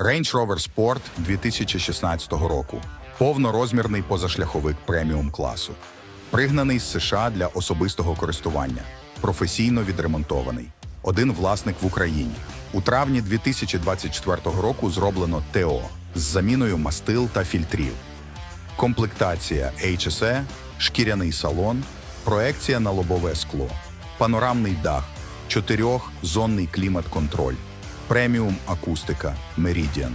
Range Rover Sport 2016 року. Повнорозмірний позашляховик преміум класу. Пригнаний з США для особистого користування. Професійно відремонтований. Один власник в Україні. У травні 2024 року зроблено ТО з заміною мастил та фільтрів. Комплектація HSE, шкіряний салон, проекція на лобове скло, панорамний дах, чотирьохзонний клімат-контроль, преміум акустика Meridian,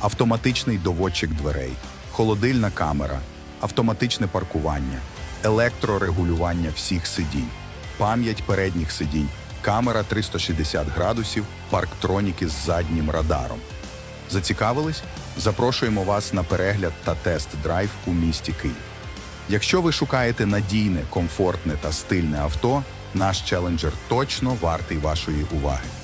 автоматичний доводчик дверей, холодильна камера, автоматичне паркування, електрорегулювання всіх сидінь, пам'ять передніх сидінь, камера 360 градусів, парктроніки з заднім радаром. Зацікавились? Запрошуємо вас на перегляд та тест-драйв у місті Київ. Якщо ви шукаєте надійне, комфортне та стильне авто, наш челенджер точно вартий вашої уваги.